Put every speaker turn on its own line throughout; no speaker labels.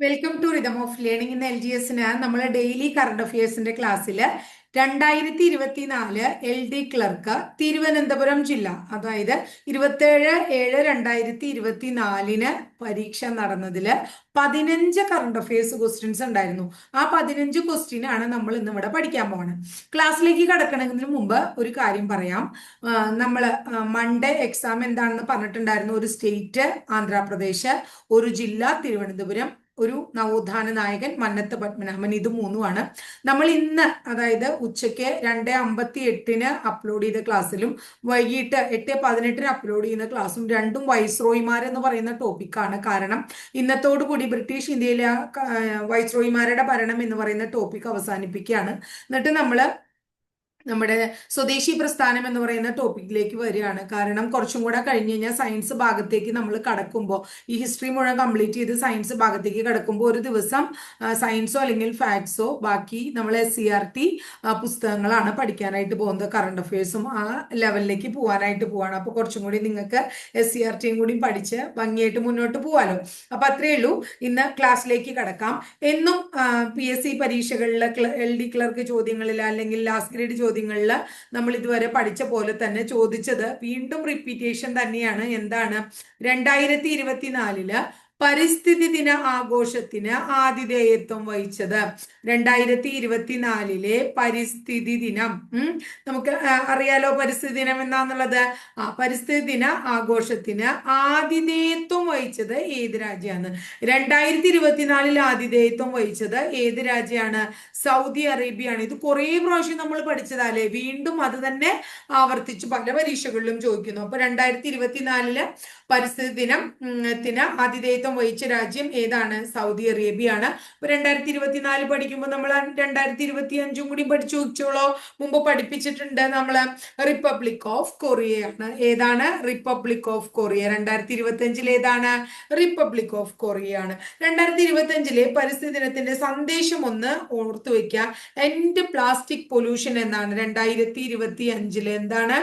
Welcome to rhythm of learning in L G എസിന് നമ്മൾ daily current അഫയേഴ്സിന്റെ ക്ലാസ്സിൽ രണ്ടായിരത്തി ഇരുപത്തിനാല് എൽ ഡി ക്ലർക്ക് തിരുവനന്തപുരം ജില്ല അതായത് ഇരുപത്തേഴ് ഏഴ് രണ്ടായിരത്തി ഇരുപത്തിനാലിന് പരീക്ഷ നടന്നതിൽ പതിനഞ്ച് കറണ്ട് അഫയേഴ്സ് ക്വസ്റ്റ്യൻസ് ഉണ്ടായിരുന്നു. ആ പതിനഞ്ച് ക്വസ്റ്റ്യൻ ആണ് നമ്മൾ ഇന്ന് ഇവിടെ പഠിക്കാൻ പോകുന്നത് ക്ലാസ്സിലേക്ക് കടക്കണതിന് മുമ്പ് ഒരു കാര്യം പറയാം. നമ്മൾ മൺഡേ എക്സാം എന്താണെന്ന് പറഞ്ഞിട്ടുണ്ടായിരുന്നു. ഒരു സ്റ്റേറ്റ് ആന്ധ്രാപ്രദേശ് ഒരു ജില്ല തിരുവനന്തപുരം. ഒരു നവോത്ഥാന നായകൻ മന്നത്ത് പത്മനാഭൻ. ഇത് മൂന്നുമാണ്. നമ്മൾ ഇന്ന് അതായത് ഉച്ചയ്ക്ക് രണ്ട് അമ്പത്തി എട്ടിന് അപ്ലോഡ് ചെയ്ത ക്ലാസ്സിലും വൈകിട്ട് എട്ട് പതിനെട്ടിന് അപ്ലോഡ് ചെയ്യുന്ന ക്ലാസ്സും രണ്ടും വൈസ്രോയിമാരെന്ന് പറയുന്ന ടോപ്പിക്കാണ് കാരണം ഇന്നത്തോടു കൂടി ബ്രിട്ടീഷ് ഇന്ത്യയിലെ വൈസ്രോയിമാരുടെ ഭരണം എന്ന് പറയുന്ന ടോപ്പിക് അവസാനിപ്പിക്കുകയാണ്. എന്നിട്ട് നമ്മൾ നമ്മുടെ സ്വദേശി പ്രസ്ഥാനം എന്ന് പറയുന്ന ടോപ്പിക്കിലേക്ക് വരികയാണ്. കാരണം കുറച്ചും കൂടെ കഴിഞ്ഞ് കഴിഞ്ഞാൽ സയൻസ് ഭാഗത്തേക്ക് നമ്മൾ കടക്കുമ്പോൾ ഈ ഹിസ്റ്ററി മുഴുവൻ കംപ്ലീറ്റ് ചെയ്ത് സയൻസ് ഭാഗത്തേക്ക് കടക്കുമ്പോൾ ഒരു ദിവസം സയൻസോ അല്ലെങ്കിൽ ഫാക്ട്സോ ബാക്കി നമ്മൾ എസ് സി ആർ ടി പുസ്തകങ്ങളാണ് പഠിക്കാനായിട്ട് പോകുന്നത്. കറണ്ട് അഫയേഴ്സും ആ ലെവലിലേക്ക് പോകാനായിട്ട് പോവാണ്. അപ്പോൾ കുറച്ചും കൂടി നിങ്ങൾക്ക് എസ് സി ആർ ടിയും കൂടി പഠിച്ച് ഭംഗിയായിട്ട് മുന്നോട്ട് പോകാലോ അപ്പം അത്രയേ ഉള്ളൂ. ഇന്ന് ക്ലാസ്സിലേക്ക് കടക്കാം. എന്നും പി എസ് സി പരീക്ഷകളിൽ എൽ ഡി ക്ലർക്ക് ചോദ്യങ്ങളിൽ അല്ലെങ്കിൽ ലാസ്റ്റ് ഗ്രേഡ് ചോദ്യങ്ങളിൽ നമ്മൾ ഇതുവരെ പഠിച്ച പോലെ തന്നെ ചോദിച്ചത് വീണ്ടും റിപ്പീറ്റേഷൻ തന്നെയാണ്. എന്താണ്? രണ്ടായിരത്തി ഇരുപത്തിനാലിൽ പരിസ്ഥിതി ദിന ആഘോഷത്തിന് ആതിഥേയത്വം വഹിച്ചത്. രണ്ടായിരത്തി ഇരുപത്തിനാലിലെ പരിസ്ഥിതി ദിനം. ഉം നമുക്ക് അറിയാലോ പരിസ്ഥിതി ദിനം എന്താന്നുള്ളത്? ആ പരിസ്ഥിതി ദിന ആഘോഷത്തിന് ആതിഥേയത്വം വഹിച്ചത് ഏത് രാജ്യമാണ്? രണ്ടായിരത്തി ഇരുപത്തിനാലിൽ ആതിഥേയത്വം വഹിച്ചത് ഏത് രാജ്യമാണ്? സൗദി അറേബ്യയാണ്. ഇത് കുറേ പ്രാവശ്യം നമ്മൾ പഠിച്ചതല്ലേ വീണ്ടും അത് തന്നെ ആവർത്തിച്ച് പല പരീക്ഷകളിലും ചോദിക്കുന്നു. അപ്പൊ രണ്ടായിരത്തി ഇരുപത്തിനാലിൽ പരിസ്ഥിതി ദിനത്തിന് ആതിഥേയത്വം വഹിച്ച രാജ്യം ഏതാണ്? സൗദി അറേബ്യ ആണ് ഇപ്പൊ രണ്ടായിരത്തി ഇരുപത്തിനാല് പഠിക്കുമ്പോൾ നമ്മൾ രണ്ടായിരത്തി ഇരുപത്തി അഞ്ചും കൂടി പഠിച്ചു വെച്ചോളോ മുമ്പ് പഠിപ്പിച്ചിട്ടുണ്ട് നമ്മൾ റിപ്പബ്ലിക് ഓഫ് കൊറിയയാണ് ഏതാണ്? റിപ്പബ്ലിക് ഓഫ് കൊറിയ രണ്ടായിരത്തി ഇരുപത്തി അഞ്ചിൽ ഏതാണ്? റിപ്പബ്ലിക് ഓഫ് കൊറിയ ആണ്. രണ്ടായിരത്തി ഇരുപത്തി അഞ്ചിലെ പരിസ്ഥിതി ദിനത്തിന്റെ സന്ദേശം ഒന്ന് ഓർത്തു വെക്കുക എൻഡ് പ്ലാസ്റ്റിക് പൊല്യൂഷൻ എന്നാണ്. രണ്ടായിരത്തി ഇരുപത്തി അഞ്ചിൽ എന്താണ്?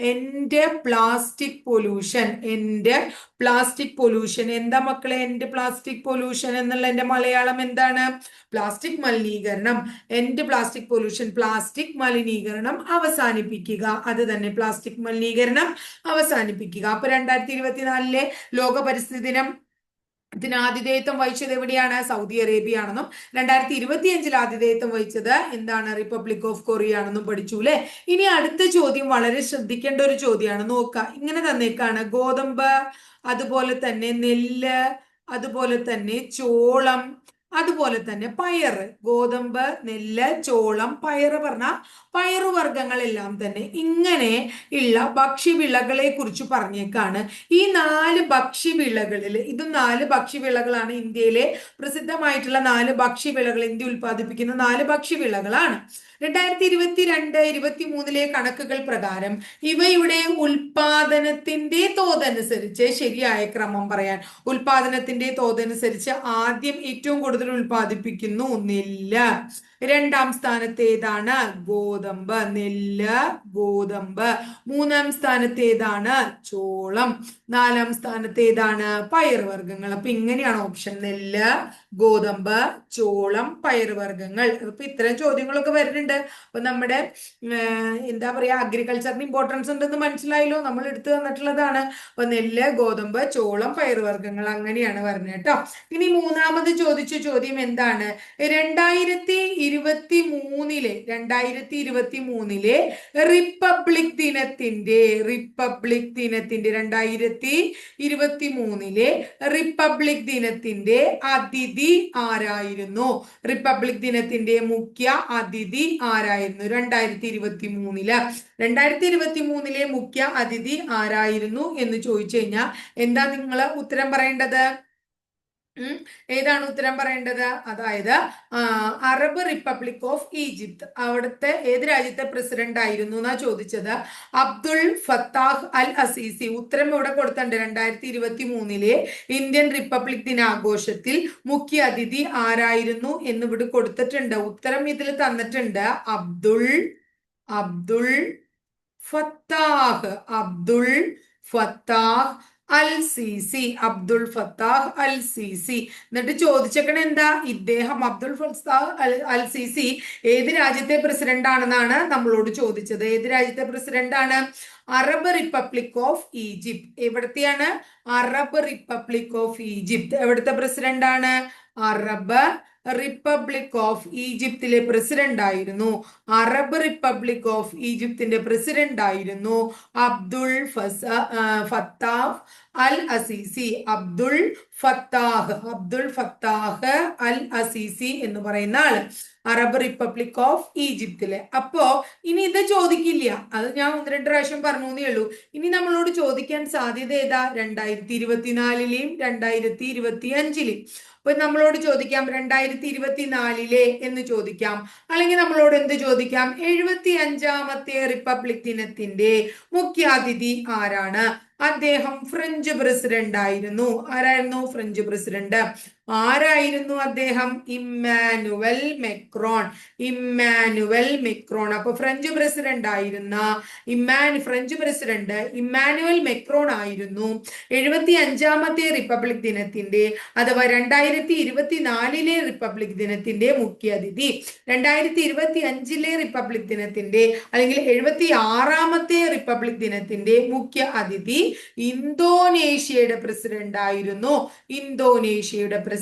എന്റെ പ്ലാസ്റ്റിക് പൊല്യൂഷൻ എന്റെ പ്ലാസ്റ്റിക് പൊല്യൂഷൻ എന്താ മക്കളെ എന്റെ പ്ലാസ്റ്റിക് പൊല്യൂഷൻ എന്നുള്ള എന്റെ മലയാളം എന്താണ്? പ്ലാസ്റ്റിക് മലിനീകരണം. എന്റെ പ്ലാസ്റ്റിക് പൊല്യൂഷൻ പ്ലാസ്റ്റിക് മലിനീകരണം അവസാനിപ്പിക്കുക. അത് തന്നെ പ്ലാസ്റ്റിക് മലിനീകരണം അവസാനിപ്പിക്കുക. അപ്പൊ രണ്ടായിരത്തി ഇരുപത്തിനാലിലെ ലോക പരിസ്ഥിതി ദിനം ഇതിന് ആതിഥേയത്വം വഹിച്ചത് എവിടെയാണ്? സൗദി അറേബ്യ ആണെന്നും രണ്ടായിരത്തി ഇരുപത്തിയഞ്ചിൽ ആതിഥേയത്വം വഹിച്ചത് എന്താണ്? റിപ്പബ്ലിക് ഓഫ് കൊറിയ ആണെന്നും പഠിച്ചു അല്ലെ ഇനി അടുത്ത ചോദ്യം വളരെ ശ്രദ്ധിക്കേണ്ട ഒരു ചോദ്യമാണ്. നോക്കുക ഇങ്ങനെ തന്നേക്കാണ്. ഗോതമ്പ് അതുപോലെ തന്നെ നെല്ല് അതുപോലെ തന്നെ ചോളം അതുപോലെ തന്നെ പയറ് ഗോതമ്പ് നെല്ല് ചോളം പയറ് പറഞ്ഞ പയറുവർഗങ്ങളെല്ലാം തന്നെ ഇങ്ങനെ ഉള്ള ഭക്ഷ്യവിളകളെ കുറിച്ച് പറഞ്ഞേക്കാണ്. ഈ നാല് ഭക്ഷ്യവിളകളിൽ ഇത് നാല് ഭക്ഷ്യവിളകളാണ് ഇന്ത്യയിലെ പ്രസിദ്ധമായിട്ടുള്ള നാല് ഭക്ഷ്യവിളകൾ ഇന്ത്യ ഉൽപ്പാദിപ്പിക്കുന്ന നാല് ഭക്ഷ്യവിളകളാണ്. രണ്ടായിരത്തി ഇരുപത്തി രണ്ട് ഇരുപത്തി മൂന്നിലെ കണക്കുകൾ പ്രകാരം ഇവയുടെ ഉൽപാദനത്തിന്റെ തോതനുസരിച്ച് ശരിയായ ക്രമം പറയാൻ ഉൽപാദനത്തിന്റെ തോതനുസരിച്ച് ആദ്യം ഏറ്റവും കൂടുതൽ ഉൽപാദിപ്പിക്കുന്നു നെല്ല്. രണ്ടാം സ്ഥാനത്തേതാണ് ഗോതമ്പ്. നെല്ല് ഗോതമ്പ്. മൂന്നാം സ്ഥാനത്ത് ഏതാണ് ചോളം. നാലാം സ്ഥാനത്തേതാണ് പയറുവർഗങ്ങൾ. അപ്പൊ ഇങ്ങനെയാണ് ഓപ്ഷൻ നെല്ല് ഗോതമ്പ് ചോളം പയറുവർഗങ്ങൾ. ഇപ്പൊ ഇത്തരം ചോദ്യങ്ങളൊക്കെ വരുന്നുണ്ട്. അപ്പൊ നമ്മുടെ എന്താ പറയാ അഗ്രികൾച്ചറിന് ഇമ്പോർട്ടൻസ് ഉണ്ടെന്ന് മനസ്സിലായല്ലോ? നമ്മൾ എടുത്തു തന്നിട്ടുള്ളതാണ്. അപ്പൊ നെല്ല് ഗോതമ്പ് ചോളം പയറുവർഗങ്ങൾ അങ്ങനെയാണ് പറഞ്ഞത് കേട്ടോ. ഇനി മൂന്നാമത് ചോദിച്ച ചോദ്യം എന്താണ്? രണ്ടായിരത്തി ഇരുപത്തി മൂന്നിലെ രണ്ടായിരത്തി ഇരുപത്തി മൂന്നിലെ റിപ്പബ്ലിക് ദിനത്തിന്റെ റിപ്പബ്ലിക് ദിനത്തിന്റെ രണ്ടായിരത്തി ഇരുപത്തി മൂന്നിലെ റിപ്പബ്ലിക് ദിനത്തിന്റെ അതിഥി ആരായിരുന്നു? റിപ്പബ്ലിക് ദിനത്തിന്റെ മുഖ്യ അതിഥി ആരായിരുന്നു? രണ്ടായിരത്തി ഇരുപത്തി മൂന്നിൽ രണ്ടായിരത്തി ഇരുപത്തി മൂന്നിലെ മുഖ്യ അതിഥി ആരായിരുന്നു എന്ന് ചോദിച്ചു കഴിഞ്ഞാൽ എന്താ നിങ്ങൾ ഉത്തരം പറയേണ്ടത്? ഏതാണ് ഉത്തരം പറയേണ്ടത്? അതായത് അറബ് റിപ്പബ്ലിക് ഓഫ് ഈജിപ്ത്. അവിടുത്തെ ഏത് രാജ്യത്തെ പ്രസിഡന്റ് ആയിരുന്നു എന്നാ ചോദിച്ചത്? അബ്ദുൾ ഫത്താഹ് അൽ അസീസി. ഉത്തരം ഇവിടെ കൊടുത്തിട്ടുണ്ട് രണ്ടായിരത്തി ഇരുപത്തി മൂന്നിലെ ഇന്ത്യൻ റിപ്പബ്ലിക് ദിനാഘോഷത്തിൽ. മുഖ്യ അതിഥി ആരായിരുന്നു എന്ന് ഇവിടെ കൊടുത്തിട്ടുണ്ട്. ഉത്തരം ഇതിൽ തന്നിട്ടുണ്ട് Abdul Abdul Fattah. Abdul Fattah al Sisi Abdul Fattah al Sisi എന്നിട്ട് ചോദിച്ചേക്കണ എന്താ? ഇദ്ദേഹം Abdul Fattah al al Sisi ഏത് രാജ്യത്തെ പ്രസിഡന്റ് ആണെന്നാണ് നമ്മളോട് ചോദിച്ചത്. ഏത് രാജ്യത്തെ പ്രസിഡന്റ് ആണ്? Arab republic of Egypt. എവിടത്തെയാണ്? Arab republic of Egypt. എവിടുത്തെ പ്രസിഡന്റ് ആണ്? അറബ് റിപ്പബ്ലിക് ഓഫ് ഈജിപ്തിലെ പ്രസിഡന്റ് ആയിരുന്നു. അറബ് റിപ്പബ്ലിക് ഓഫ് ഈജിപ്തിന്റെ പ്രസിഡന്റ് ആയിരുന്നു അബ്ദുൾ ഫത്താഹ് അൽ Assisi. Abdul Fattah Abdul Fattah അൽ അസീസി എന്ന് പറയുന്ന ആൾ അറബ് റിപ്പബ്ലിക് ഓഫ് ഈജിപ്തിലെ. അപ്പോ ഇനി ഇത് ചോദിക്കില്ല. അത് ഞാൻ ഒന്ന് രണ്ട് പ്രാവശ്യം പറഞ്ഞു ഉള്ളൂ. ഇനി നമ്മളോട് ചോദിക്കാൻ സാധ്യത ഏതാ? രണ്ടായിരത്തി ഇരുപത്തിനാലിലെയും രണ്ടായിരത്തി ഇരുപത്തി അഞ്ചിലെയും അപ്പൊ നമ്മളോട് ചോദിക്കാം രണ്ടായിരത്തി ഇരുപത്തി നാലിലെ എന്ന് ചോദിക്കാം. അല്ലെങ്കിൽ നമ്മളോട് എന്ത് ചോദിക്കാം? എഴുപത്തി അഞ്ചാമത്തെ റിപ്പബ്ലിക് ദിനത്തിന്റെ മുഖ്യാതിഥി ആരാണ്? അദ്ദേഹം ഫ്രഞ്ച് പ്രസിഡന്റ് ആയിരുന്നു. ആരായിരുന്നു ഫ്രഞ്ച് പ്രസിഡന്റ് ആരായിരുന്നു അദ്ദേഹം? Emmanuel Macron. Emmanuel Macron. അപ്പൊ ഫ്രഞ്ച് പ്രസിഡന്റ് ആയിരുന്ന ഇമ്മാൻ ഫ്രഞ്ച് പ്രസിഡന്റ് ഇമ്മാനുവൽ മെക്രോൺ ആയിരുന്നു എഴുപത്തി അഞ്ചാമത്തെ റിപ്പബ്ലിക് ദിനത്തിന്റെ അഥവാ രണ്ടായിരത്തി ഇരുപത്തിനാലിലെ റിപ്പബ്ലിക് ദിനത്തിന്റെ മുഖ്യാതിഥി. രണ്ടായിരത്തി ഇരുപത്തി അഞ്ചിലെ റിപ്പബ്ലിക് ദിനത്തിന്റെ അല്ലെങ്കിൽ എഴുപത്തി ആറാമത്തെ റിപ്പബ്ലിക് ദിനത്തിന്റെ മുഖ്യ അതിഥി ഇന്തോനേഷ്യയുടെ പ്രസിഡന്റ് ആയിരുന്നു. ഇന്തോനേഷ്യയുടെ പ്രസിഡന്റ്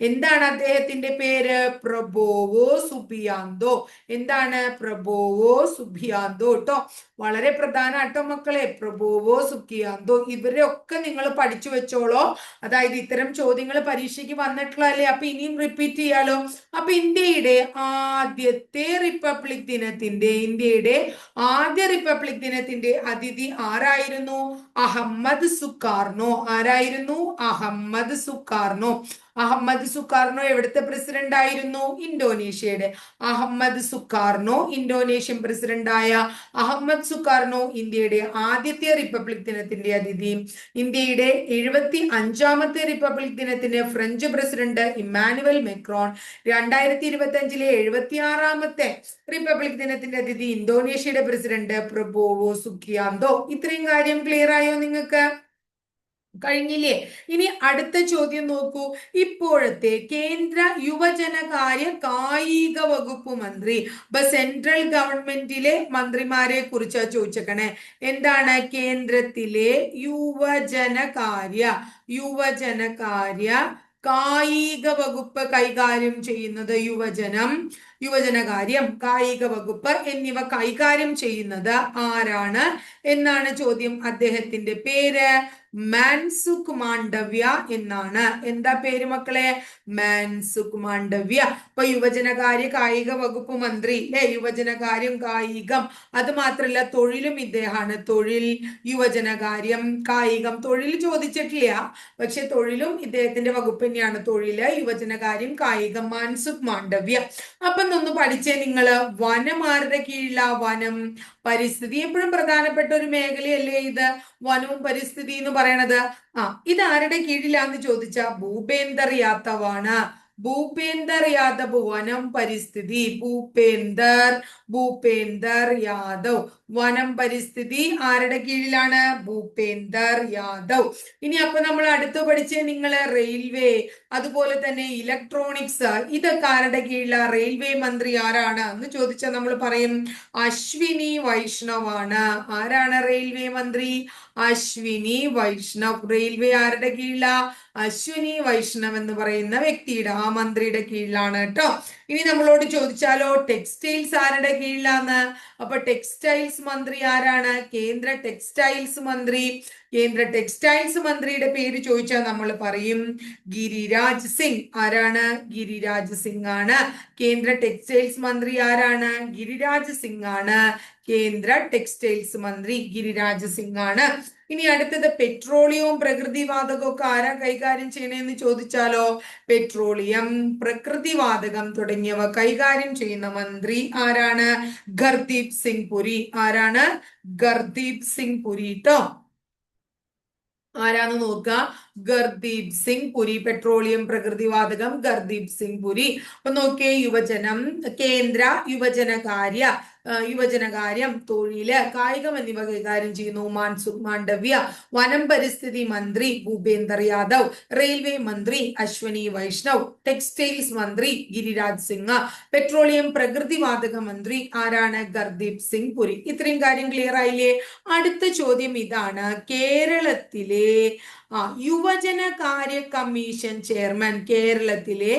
എന്താണ് അദ്ദേഹത്തിന്റെ പേര്? പ്രബോവോ സുബിയാന്തോ എന്താണ്? പ്രബോവോ സുബിയാന്തോ കേട്ടോ വളരെ പ്രധാന കേട്ടോ മക്കളെ പ്രബോവോ സുഖിയാന്തോ ഒക്കെ നിങ്ങൾ പഠിച്ചു വെച്ചോളോ. അതായത് ഇത്തരം ചോദ്യങ്ങൾ പരീക്ഷയ്ക്ക് വന്നിട്ടുള്ളതല്ലേ? അപ്പൊ ഇനിയും റിപ്പീറ്റ് ചെയ്യാലോ. അപ്പൊ ഇന്ത്യയുടെ ആദ്യത്തെ റിപ്പബ്ലിക് ദിനത്തിന്റെ ഇന്ത്യയുടെ ആദ്യ റിപ്പബ്ലിക് ദിനത്തിന്റെ അതിഥി ആരായിരുന്നു? Ahmed Sukarno. ആരായിരുന്നു? Ahmed Sukarno. അഹമ്മദ് സുക്കാർണോ എവിടുത്തെ പ്രസിഡന്റ് ആയിരുന്നു? ഇന്തോനേഷ്യയുടെ. അഹമ്മദ് സുക്കാർണോ ഇന്തോനേഷ്യൻ പ്രസിഡന്റായ അഹമ്മദ് സുക്കാർണോ ഇന്ത്യയുടെ ആദ്യത്തെ റിപ്പബ്ലിക് ദിനത്തിന്റെ അതിഥി. ഇന്ത്യയുടെ എഴുപത്തി അഞ്ചാമത്തെ റിപ്പബ്ലിക് ദിനത്തിന് ഫ്രഞ്ച് പ്രസിഡന്റ് ഇമ്മാനുവൽ മെക്രോൺ. രണ്ടായിരത്തി ഇരുപത്തി അഞ്ചിലെ എഴുപത്തി ആറാമത്തെ റിപ്പബ്ലിക് ദിനത്തിന്റെ അതിഥി ഇന്തോനേഷ്യയുടെ പ്രസിഡന്റ് പ്രബോവോ സുഖിയാന്തോ. ഇത്രയും കാര്യം ക്ലിയർ ആയോ നിങ്ങൾക്ക്? കഴിഞ്ഞില്ലേ? ഇനി അടുത്ത ചോദ്യം നോക്കൂ. ഇപ്പോഴത്തെ കേന്ദ്ര യുവജനകാര്യ കായിക വകുപ്പ് മന്ത്രി ഇപ്പൊ സെൻട്രൽ ഗവൺമെന്റിലെ മന്ത്രിമാരെ കുറിച്ച് ചോദിച്ചേക്കണേ. എന്താണ് കേന്ദ്രത്തിലെ യുവജനകാര്യ യുവജനകാര്യ കായിക വകുപ്പ് കൈകാര്യം ചെയ്യുന്നത് യുവജനം യുവജനകാര്യം കായിക വകുപ്പ് എന്നിവ കൈകാര്യം ചെയ്യുന്നത് ആരാണ്? എന്നാണ് ചോദ്യം. അദ്ദേഹത്തിന്റെ പേര് മാൻസുഖ് മാണ്ഡവ്യ എന്നാണ്. എന്താ പേര് മക്കളെ? മാൻസുഖ് മാണ്ഡവ്യ ഇപ്പൊ യുവജനകാര്യ കായിക വകുപ്പ് മന്ത്രി അല്ലെ യുവജനകാര്യം കായികം. അത് മാത്രല്ല തൊഴിലും ഇദ്ദേഹമാണ്. തൊഴിൽ യുവജനകാര്യം കായികം. തൊഴിൽ ചോദിച്ചിട്ടില്ല. പക്ഷെ തൊഴിലും ഇദ്ദേഹത്തിന്റെ വകുപ്പ് തന്നെയാണ്. തൊഴിൽ യുവജനകാര്യം കായികം. മാൻസുഖ് മാണ്ഡവ്യ അപ്പൊ ഒന്ന് പഠിച്ചേ നിങ്ങൾ. വനം ആരുടെ കീഴിലാ വനം? പരിസ്ഥിതി. എപ്പോഴും പ്രധാനപ്പെട്ട ഒരു മേഖലയല്ലേ ഇത്? വനവും പരിസ്ഥിതി എന്ന് പറയണത്. ആ ഇത് ആരുടെ കീഴിലാന്ന് ചോദിച്ച ഭൂപേന്ദർ യാദവാണ് ഭൂപേന്ദർ യാദവ് വനം പരിസ്ഥിതി. ഭൂപേന്ദർ ഭൂപേന്ദർ യാദവ് വനം പരിസ്ഥിതി ആരുടെ കീഴിലാണ്? ഭൂപേന്ദർ യാദവ്. ഇനി അപ്പൊ നമ്മൾ അടുത്ത് പഠിച്ച നിങ്ങൾ റെയിൽവേ അതുപോലെ തന്നെ ഇലക്ട്രോണിക്സ് ഇതൊക്കെ ആരുടെ കീഴിലാ? റെയിൽവേ മന്ത്രി ആരാണ്? എന്ന് ചോദിച്ചാൽ നമ്മൾ പറയും അശ്വിനി വൈഷ്ണവാണ്. ആരാണ് റെയിൽവേ മന്ത്രി? അശ്വിനി വൈഷ്ണവ്. റെയിൽവേ ആരുടെ കീഴിലാ? അശ്വിനി വൈഷ്ണവ് എന്ന് പറയുന്ന വ്യക്തിയുടെ ആ മന്ത്രിയുടെ കീഴിലാണ് കേട്ടോ ഇനി നമ്മളോട് ചോദിച്ചാലോ ടെക്സ്റ്റൈൽസ് ആരുടെ കീഴിലാണ് അപ്പൊ ടെക്സ്റ്റൈൽസ് മന്ത്രി ആരാണ്? കേന്ദ്ര ടെക്സ്റ്റൈൽസ് മന്ത്രി. കേന്ദ്ര ടെക്സ്റ്റൈൽസ് മന്ത്രിയുടെ പേര് ചോദിച്ചാൽ നമ്മൾ പറയും. ഗിരിരാജ് സിംഗ് ആരാണ്? ഗിരിരാജ് സിംഗ് ആണ്. കേന്ദ്ര ടെക്സ്റ്റൈൽസ് മന്ത്രി ആരാണ്? ഗിരിരാജ് സിംഗ് ആണ്. കേന്ദ്ര ടെക്സ്റ്റൈൽസ് മന്ത്രി ഗിരിരാജ് സിംഗ് ആണ്. ഇനി അടുത്തത് പെട്രോളിയവും പ്രകൃതിവാതകവും ഒക്കെ ആരാ കൈകാര്യം ചെയ്യണമെന്ന് ചോദിച്ചാലോ? പെട്രോളിയം പ്രകൃതിവാതകം തുടങ്ങിയവ കൈകാര്യം ചെയ്യുന്ന മന്ത്രി ആരാണ്? ഗർദീപ് സിംഗ് പുരി. ആരാണ്? ഗർദീപ് സിംഗ് പുരി ട്ടോ. ആരാന്ന് നോക്കുക? ഗർദീപ് സിംഗ് പുരി പെട്രോളിയം പ്രകൃതിവാതകം ഗർദീപ് സിംഗ് പുരി. അപ്പൊ നോക്കിയേ യുവജനം കേന്ദ്ര യുവജനകാര്യ യുവജനകാര്യം തൊഴിൽ കായികം എന്നിവ കൈകാര്യം ചെയ്യുന്നു. മാൻസുഖ് മാണ്ഡവ്യ വനം പരിസ്ഥിതി മന്ത്രി ഭൂപേന്ദർ യാദവ് റെയിൽവേ മന്ത്രി അശ്വനി വൈഷ്ണവ് ടെക്സ്റ്റൈൽസ് മന്ത്രി ഗിരിരാജ് സിംഗ് പെട്രോളിയം പ്രകൃതിവാതക മന്ത്രി ആരാണ് ഗർദീപ് സിംഗ് പുരി. ഇത്രയും കാര്യം ക്ലിയർ ആയില്ലേ? അടുത്ത ചോദ്യം ഇതാണ്. കേരളത്തിലെ യുവജന കാര്യ കമ്മീഷൻ ചെയർമാൻ കേരളത്തിലെ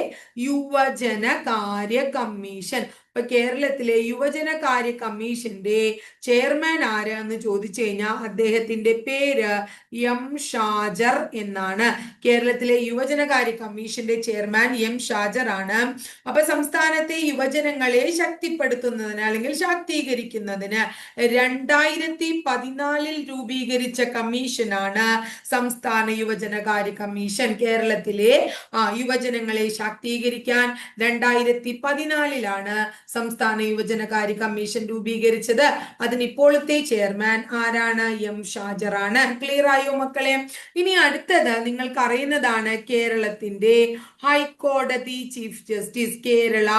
യുവജന കാര്യ കമ്മീഷൻ ഇപ്പൊ കേരളത്തിലെ യുവജന കാര്യ കമ്മീഷന്റെ ചെയർമാൻ ആരാന്ന് ചോദിച്ചു കഴിഞ്ഞാൽ അദ്ദേഹത്തിന്റെ പേര് എം ഷാജർ എന്നാണ്. കേരളത്തിലെ യുവജനകാര്യ കമ്മീഷന്റെ ചെയർമാൻ എം ഷാജർ ആണ്. അപ്പൊ സംസ്ഥാനത്തെ യുവജനങ്ങളെ ശക്തിപ്പെടുത്തുന്നതിന് അല്ലെങ്കിൽ ശാക്തീകരിക്കുന്നതിന് രണ്ടായിരത്തി പതിനാലിൽ രൂപീകരിച്ച കമ്മീഷനാണ് സംസ്ഥാന യുവജനകാര്യ കമ്മീഷൻ. കേരളത്തിലെ യുവജനങ്ങളെ ശാക്തീകരിക്കാൻ രണ്ടായിരത്തി പതിനാലിലാണ് സംസ്ഥാന യുവജനകാര്യ കമ്മീഷൻ രൂപീകരിച്ചത്. അതിന് ഇപ്പോഴത്തെ ചെയർമാൻ ആരാണ്? എം ഷാജറാണ്. ക്ലിയർ ആയോ മക്കളെ? ഇനി അടുത്തത് നിങ്ങൾക്ക് അറിയുന്നതാണ് കേരളത്തിന്റെ ഹൈക്കോടതി chief justice Kerala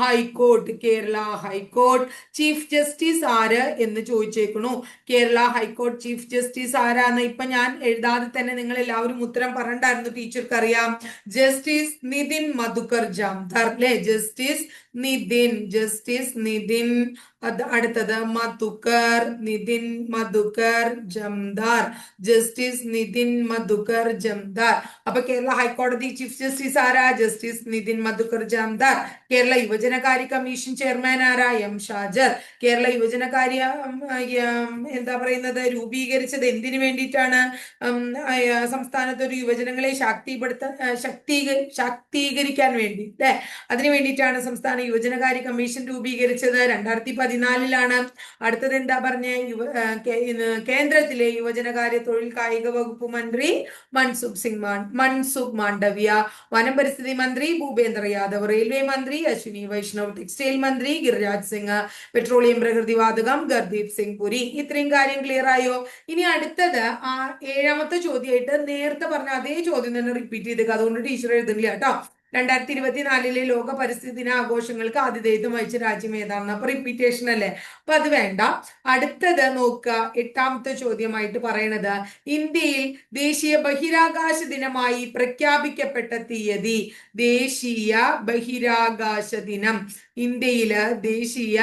high court Kerala high court. Chief justice ആര് എന്ന് ചോദിച്ചേക്കണു. Kerala high court chief justice ആരാന്ന് ഇപ്പൊ ഞാൻ എഴുതാതെ തന്നെ നിങ്ങൾ എല്ലാവരും ഉത്തരം പറഞ്ഞിട്ടായിരുന്നു ടീച്ചർക്ക് അറിയാം ജസ്റ്റിസ് നിതിൻ മധുക്കർ ജാംധർ അല്ലെ? Justice Nitin justice Nitin. അടുത്തത് മധുക്കർ നിതിൻ മധുക്കർ ജംദാർ. ജസ്റ്റിസ് നിതിൻ മധുക്കർ ജംദാർ. അപ്പൊ കേരള ഹൈക്കോടതി ചീഫ് ജസ്റ്റിസ് ആരാ? ജസ്റ്റിസ് നിതിൻ മധുക്കർ ജംദാർ. കേരള യുവജനകാര്യ കമ്മീഷൻ ചെയർമാൻ ആരാ? എം ഷാജർ. കേരള യുവജനകാര്യ എന്താ പറയുന്നത്? രൂപീകരിച്ചത് എന്തിനു വേണ്ടിയിട്ടാണ്? സംസ്ഥാനത്ത് ഒരു യുവജനങ്ങളെ ശാക്തിപ്പെടുത്താൻ ആ, ശക്തീക ശാക്തീകരിക്കാൻ വേണ്ടി അല്ലെ? അതിനു വേണ്ടിയിട്ടാണ് സംസ്ഥാന യുവജനകാര്യ കമ്മീഷൻ രൂപീകരിച്ചത്. രണ്ടായിരത്തി പതിനാലിലാണ്. അടുത്തത് എന്താ പറഞ്ഞ? യുവ കേന്ദ്രത്തിലെ യുവജനകാര്യ തൊഴിൽ കായിക വകുപ്പ് മന്ത്രി മൻസുഖ് സിംഗ് മാൻ മൻസുഖ് മാണ്ഡവ്യ വനം പരിസ്ഥിതി മന്ത്രി ഭൂപേന്ദ്ര യാദവ് റെയിൽവേ മന്ത്രി അശ്വിനി വൈഷ്ണവ് ടെക്സ്റ്റൈൽ മന്ത്രി ഗിരിരാജ് സിംഗ് പെട്രോളിയം പ്രകൃതിവാതകം ഗർദീപ് സിംഗ് പുരി. ഇത്രയും കാര്യം ക്ലിയർ ആയോ? ഇനി അടുത്തത് ആ ഏഴാമത്തെ ചോദ്യമായിട്ട് നേരത്തെ പറഞ്ഞ അതേ ചോദ്യം തന്നെ റിപ്പീറ്റ് ചെയ്തേക്കാം. അതുകൊണ്ട് ടീച്ചർ എഴുതുന്നില്ല കേട്ടോ. രണ്ടായിരത്തി ഇരുപത്തിനാലിലെ ലോക പരിസ്ഥിതി ദിന ആഘോഷങ്ങൾക്ക് ആതിഥേയത്വം വഹിച്ച രാജ്യം ഏതാണെന്ന് അപ്പൊ റിപ്പീറ്റേഷൻ അല്ലേ? അപ്പൊ അത് വേണ്ട. അടുത്തത് നോക്കുക. എട്ടാമത്തെ ചോദ്യമായിട്ട് പറയണത് ഇന്ത്യയിൽ ദേശീയ ബഹിരാകാശ ദിനമായി പ്രഖ്യാപിക്കപ്പെട്ട തീയതി ദേശീയ ബഹിരാകാശ ദിനം. ഇന്ത്യയിൽ ദേശീയ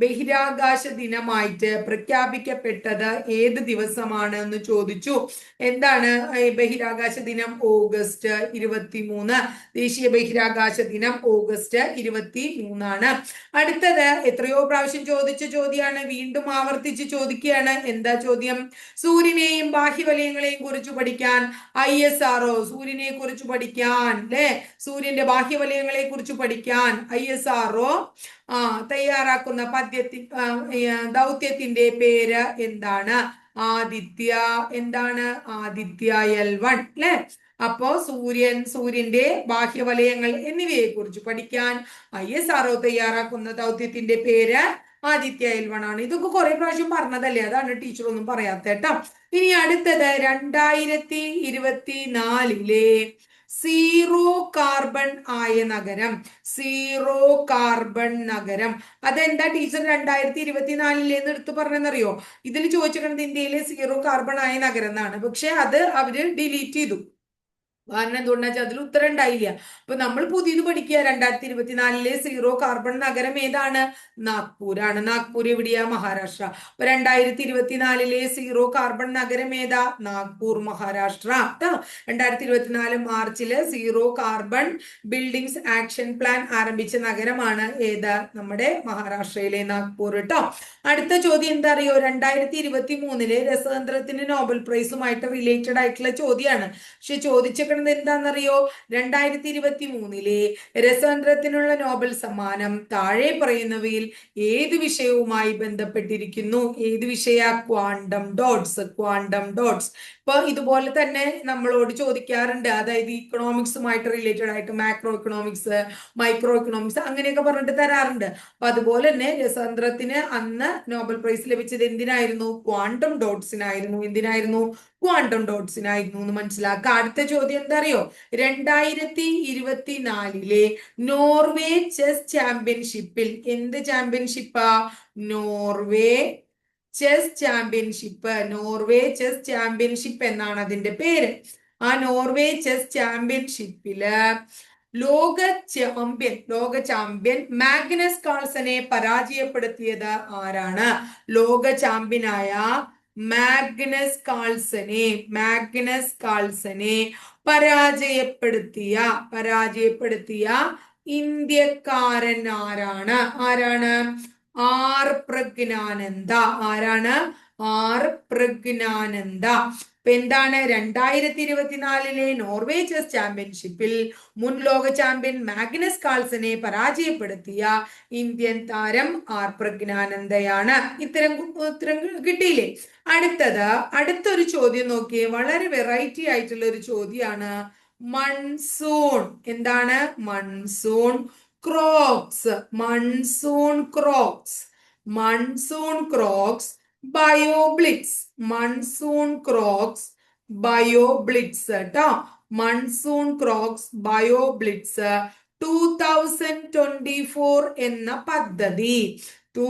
ബഹിരാകാശ ദിനമായിട്ട് പ്രഖ്യാപിക്കപ്പെട്ടത് ഏത് ദിവസമാണ് എന്ന് ചോദിച്ചു. എന്താണ് ബഹിരാകാശ ദിനം? ഓഗസ്റ്റ് ഇരുപത്തി മൂന്ന് ദേശീയ ബഹിരാകാശ ദിനം ഓഗസ്റ്റ് ഇരുപത്തി മൂന്നാണ് അടുത്തത് എത്രയോ പ്രാവശ്യം ചോദിച്ച ചോദ്യമാണ്. വീണ്ടും ആവർത്തിച്ച് ചോദിക്കുകയാണ്. എന്താ ചോദ്യം? സൂര്യനെയും ബാഹ്യവലയങ്ങളെയും കുറിച്ച് പഠിക്കാൻ ഐ എസ് ആർ ഒ സൂര്യനെ കുറിച്ച് പഠിക്കാൻ അല്ലെ സൂര്യന്റെ ബാഹ്യവലയങ്ങളെ കുറിച്ച് പഠിക്കാൻ ഐ എസ് ആർഒ ആ തയ്യാറാക്കുന്ന പദ്യത്തി ദൗത്യത്തിന്റെ പേര് എന്താണ്? ആദിത്യ. എന്താണ്? ആദിത്യ എൽ വൺ അല്ലെ അപ്പോ സൂര്യൻ സൂര്യന്റെ ബാഹ്യവലയങ്ങൾ എന്നിവയെ കുറിച്ച് പഠിക്കാൻ ഐ എസ് ആർഒ തയ്യാറാക്കുന്ന ദൗത്യത്തിന്റെ പേര് ആദിത്യ എൽ വൺ ആണ്. ഇതൊക്കെ കുറെ പ്രാവശ്യം പറഞ്ഞതല്ലേ? അതാണ് ടീച്ചർ ഒന്നും പറയാത്ത കേട്ടോ. ഇനി അടുത്തത് രണ്ടായിരത്തി ഇരുപത്തി നാലിലെ സീറോ കാർബൺ ആയ നഗരം സീറോ കാർബൺ നഗരം. അതെന്താ ടീച്ചർ രണ്ടായിരത്തി ഇരുപത്തിനാലിലേന്ന് എടുത്തു പറഞ്ഞെന്നറിയോ? ഇതിൽ ചോദിച്ചിരിക്കുന്നത് ഇന്ത്യയിലെ സീറോ കാർബൺ ആയ നഗരം എന്നാണ്. പക്ഷെ അത് അവർ ഡിലീറ്റ് ചെയ്തു. കാരണം എന്തുകൊണ്ടാ വെച്ചാൽ അതിൽ ഉത്തരം ഉണ്ടായില്ല അപ്പൊ നമ്മൾ പുതിയത് പഠിക്കുക. രണ്ടായിരത്തി ഇരുപത്തിനാലിലെ സീറോ കാർബൺ നഗരം ഏതാണ്? നാഗ്പൂരാണ്. നാഗ്പൂർ എവിടെയാ? മഹാരാഷ്ട്ര. അപ്പൊ രണ്ടായിരത്തി ഇരുപത്തിനാലിലെ സീറോ കാർബൺ നഗരം ഏതാ? നാഗ്പൂർ മഹാരാഷ്ട്ര. രണ്ടായിരത്തി ഇരുപത്തിനാല് മാർച്ചിൽ zero carbon buildings action plan ആരംഭിച്ച നഗരമാണ് ഏത്? നമ്മുടെ മഹാരാഷ്ട്രയിലെ നാഗ്പൂർ കേട്ടോ? അടുത്ത ചോദ്യം എന്താ അറിയോ? രണ്ടായിരത്തി ഇരുപത്തി മൂന്നിലെ രസതന്ത്രത്തിന് നോബൽ പ്രൈസുമായിട്ട് റിലേറ്റഡ് ആയിട്ടുള്ള ചോദ്യമാണ് പക്ഷെ ചോദിച്ചിരിക്കുന്നത് എന്താണെന്നറിയോ? രണ്ടായിരത്തി ഇരുപത്തി മൂന്നിലെ രസതന്ത്രത്തിനുള്ള നോബൽ സമ്മാനം താഴെ പറയുന്നവയിൽ ഏത് വിഷയവുമായി ബന്ധപ്പെട്ടിരിക്കുന്നു? ഏത് വിഷയ? Quantum dots. Quantum dots. ഇപ്പൊ ഇതുപോലെ തന്നെ നമ്മളോട് ചോദിക്കാറുണ്ട്. അതായത് ഇക്കണോമിക്സുമായിട്ട് റിലേറ്റഡ് ആയിട്ട് മാക്രോ ഇക്കണോമിക്സ് മൈക്രോ ഇക്കണോമിക്സ് അങ്ങനെയൊക്കെ പറഞ്ഞിട്ട് തരാറുണ്ട്. അപ്പൊ അതുപോലെ തന്നെ രസതന്ത്രത്തിന് അന്ന് നോബൽ പ്രൈസ് ലഭിച്ചത് എന്തിനായിരുന്നു? ക്വാണ്ടം ഡോട്ട്സിനായിരുന്നു എന്തിനായിരുന്നു? ക്വാണ്ടം ഡോട്ട്സിനായിരുന്നു എന്ന് മനസ്സിലാക്കുക. അടുത്ത ചോദ്യം എന്താ അറിയോ രണ്ടായിരത്തി ഇരുപത്തിനാലിലെ നോർവേ ചെസ് ചാമ്പ്യൻഷിപ്പിൽ എന്ത് ചാമ്പ്യൻഷിപ്പാ Norway chess championship Norway chess championship എന്നാണ് അതിന്റെ പേര്. ആ നോർവേ ചെസ് ചാമ്പ്യൻഷിപ്പിൽ ലോക ചാമ്പ്യൻ ലോക ചാമ്പ്യൻ മാഗ്നസ് കാൾസനെ പരാജയപ്പെടുത്തിയത് ആരാണ്? ലോക ചാമ്പ്യനായ മാഗ്നസ് കാൾസനെ മാഗ്നസ് കാൾസനെ പരാജയപ്പെടുത്തിയ പരാജയപ്പെടുത്തിയ ഇന്ത്യക്കാരൻ ആരാണ്? ആരാണ്? ആർ പ്രജ്ഞാനന്ദ ആരാണ്? ആർ പ്രജ്ഞാനന്ദ ഇപ്പൊ എന്താണ്? രണ്ടായിരത്തി ഇരുപത്തിനാലിലെ നോർവേ ചെസ് ചാമ്പ്യൻഷിപ്പിൽ മുൻ ലോക ചാമ്പ്യൻ മാഗ്നസ് കാൾസനെ പരാജയപ്പെടുത്തിയ ഇന്ത്യൻ താരം ആർ പ്രജ്ഞാനന്ദയാണ് ഇത്തരം ഉത്തരം കിട്ടിയില്ലേ? അടുത്തത് അടുത്തൊരു ചോദ്യം നോക്കിയേ. വളരെ വെറൈറ്റി ആയിട്ടുള്ള ഒരു ചോദ്യമാണ് മൺസൂൺ. എന്താണ്? Monsoon. Crops monsoon crops monsoon crops bioblitz monsoon crops bioblitz കേട്ടോ. Monsoon crops bioblitz two thousand twenty four എന്ന പദ്ധതി. ടൂ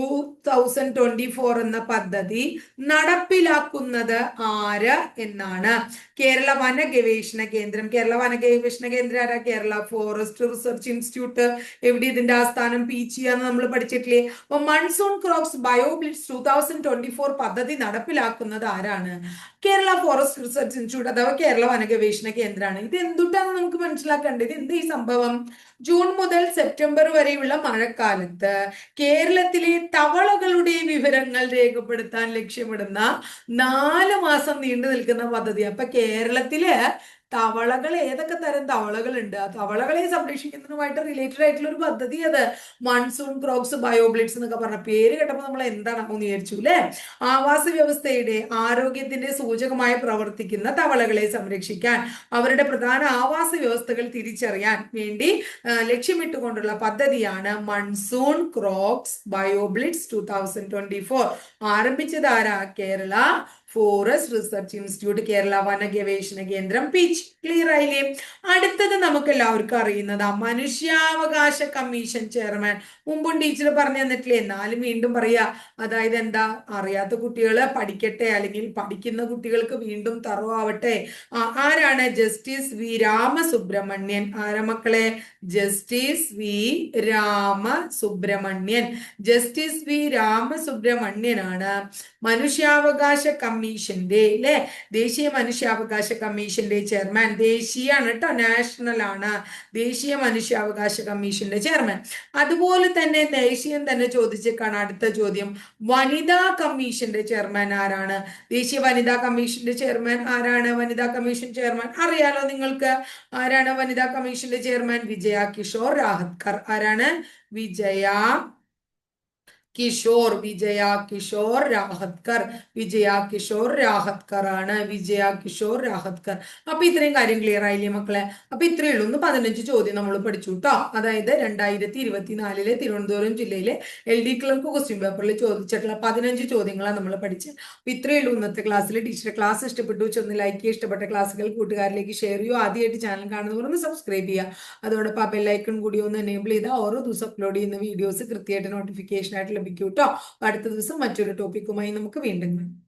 തൗസൻഡ് ട്വന്റി ഫോർ എന്ന പദ്ധതി നടപ്പിലാക്കുന്നത് ആര് എന്നാണ്? കേരള വന ഗവേഷണ കേന്ദ്രം. കേരള വന ഗവേഷണ കേന്ദ്രം ആരാ? Kerala forest research institute. എവിടെ ഇതിന്റെ ആസ്ഥാനം? പീച്ചി എന്ന് നമ്മൾ പഠിച്ചിട്ടില്ലേ? അപ്പൊ monsoon crops bioblitz two thousand twenty four പദ്ധതി നടപ്പിലാക്കുന്നത് ആരാണ്? കേരള ഫോറസ്റ്റ് റിസർച്ച് ഇൻസ്റ്റിറ്റ്യൂട്ട് അഥവാ കേരള വന ഗവേഷണ കേന്ദ്രമാണ്. ഇത് എന്തുട്ടാണ് നമുക്ക് മനസ്സിലാക്കേണ്ടത്? എന്ത് ഈ സംഭവം? ജൂൺ മുതൽ സെപ്റ്റംബർ വരെയുള്ള മഴക്കാലത്ത് കേരളത്തിലെ തവളകളുടെ വിവരങ്ങൾ രേഖപ്പെടുത്താൻ ലക്ഷ്യമിടുന്ന നാല് മാസം നീണ്ടു നിൽക്കുന്ന പദ്ധതി. അപ്പൊ കേരളത്തിൽ തവളകൾ ഏതൊക്കെ തരം തവളകളുണ്ട്? ആ തവളകളെ സംരക്ഷിക്കുന്നതുമായിട്ട് റിലേറ്റഡ് ആയിട്ടുള്ള ഒരു പദ്ധതി അത് മൺസൂൺ ക്രോപ്സ് ബയോബ്ലിറ്റ്സ് എന്നൊക്കെ പറഞ്ഞ പേര് കേട്ടപ്പോൾ നമ്മൾ എന്താണ് വിചാരിച്ചു അല്ലെ? ആവാസ വ്യവസ്ഥയുടെ ആരോഗ്യത്തിന്റെ സൂചകമായി പ്രവർത്തിക്കുന്ന തവളകളെ സംരക്ഷിക്കാൻ അവരുടെ പ്രധാന ആവാസ വ്യവസ്ഥകൾ തിരിച്ചറിയാൻ വേണ്ടി ലക്ഷ്യമിട്ടുകൊണ്ടുള്ള പദ്ധതിയാണ് monsoon crops bioblitz two thousand twenty four ആരംഭിച്ചതാരാ Kerala forest research institute Kerala വന ഗവേഷണ കേന്ദ്രം പിച്ച് ക്ലിയർ ആയില്ലേ? അടുത്തത് നമുക്ക് എല്ലാവർക്കും അറിയുന്നതാ മനുഷ്യാവകാശ കമ്മീഷൻ ചെയർമാൻ. മുമ്പും ടീച്ചർ പറഞ്ഞു തന്നിട്ടില്ലേ? എന്നാലും വീണ്ടും പറയാ അതായത് എന്താ? അറിയാത്ത കുട്ടികൾ പഠിക്കട്ടെ അല്ലെങ്കിൽ പഠിക്കുന്ന കുട്ടികൾക്ക് വീണ്ടും തറവാവട്ടെ. ആരാണ്? Justice V Ramasubramanian. ആരാ മക്കളെ? Justice V Ramasubramanian. Justice V രാമസുബ്രഹ്മണ്യനാണ്. മനുഷ്യാവകാശ കമ്മീഷന്റെ അല്ലെ ദേശീയ മനുഷ്യാവകാശ കമ്മീഷന്റെ ചെയർമാൻ. ദേശീയാണ് കേട്ടോ നാഷണൽ ആണ് ദേശീയ മനുഷ്യാവകാശ കമ്മീഷന്റെ ചെയർമാൻ. അതുപോലെ തന്നെ ദേശീയം തന്നെ ചോദിച്ചേക്കാണ് അടുത്ത ചോദ്യം. വനിതാ കമ്മീഷന്റെ ചെയർമാൻ ആരാണ്? ദേശീയ വനിതാ കമ്മീഷന്റെ ചെയർമാൻ ആരാണ്? വനിതാ കമ്മീഷൻ ചെയർമാൻ അറിയാലോ നിങ്ങൾക്ക്. ആരാണ് വനിതാ കമ്മീഷന്റെ ചെയർമാൻ? വിജയ കിഷോർ രാഹത്കർ. ആരാണ്? വിജയ കിഷോർ വിജയ കിഷോർ രാഹത്കർ വിജയ കിഷോർ രാഹത്കർ ആണ്. വിജയ കിഷോർ രാഹത്കർ. അപ്പൊ ഇത്രയും കാര്യം ക്ലിയർ ആയില്ലേ മക്കളെ? അപ്പൊ ഇത്രയേ ഉള്ളൂ. പതിനഞ്ച് ചോദ്യം നമ്മൾ പഠിച്ചു കേട്ടോ അതായത് രണ്ടായിരത്തി ഇരുപത്തിനാലിലെ തിരുവനന്തപുരം ജില്ലയിലെ എൽ ഡി ക്ലർക്ക് ക്വസ്റ്റ്യൻ പേപ്പറിൽ ചോദിച്ചിട്ടുള്ള പതിനഞ്ച് ചോദ്യങ്ങളാണ് നമ്മൾ പഠിച്ചത് അപ്പൊ ഇത്രയേ ഉള്ളൂ ഇന്നത്തെ ക്ലാസ്സിൽ ടീച്ചർ ക്ലാസ് ഇഷ്ടപ്പെട്ടു ചെന്ന് ലൈക്ക് ചെയ്യുക. ഇഷ്ടപ്പെട്ട ക്ലാസ്സുകൾ കൂട്ടുകാരിലേക്ക് ഷെയർ ചെയ്യുക. ആദ്യമായിട്ട് ചാനൽ കാണുന്നവർ ഒന്ന് സബ്സ്ക്രൈബ് ചെയ്യുക. അതോടൊപ്പം ആ ബെല്ലൈക്കൺ കൂടി ഒന്ന് എനേബിൾ ചെയ്താൽ ഓരോ ദിവസം അപ്ലോഡ് ചെയ്യുന്ന വീഡിയോസ് കൃത്യമായിട്ട് നോട്ടിഫിക്കേഷൻ ആയിട്ട് ലഭിക്കും. കേട്ടോ അടുത്ത ദിവസം മറ്റൊരു ടോപ്പിക്കുമായി നമുക്ക് വീണ്ടും കാണാം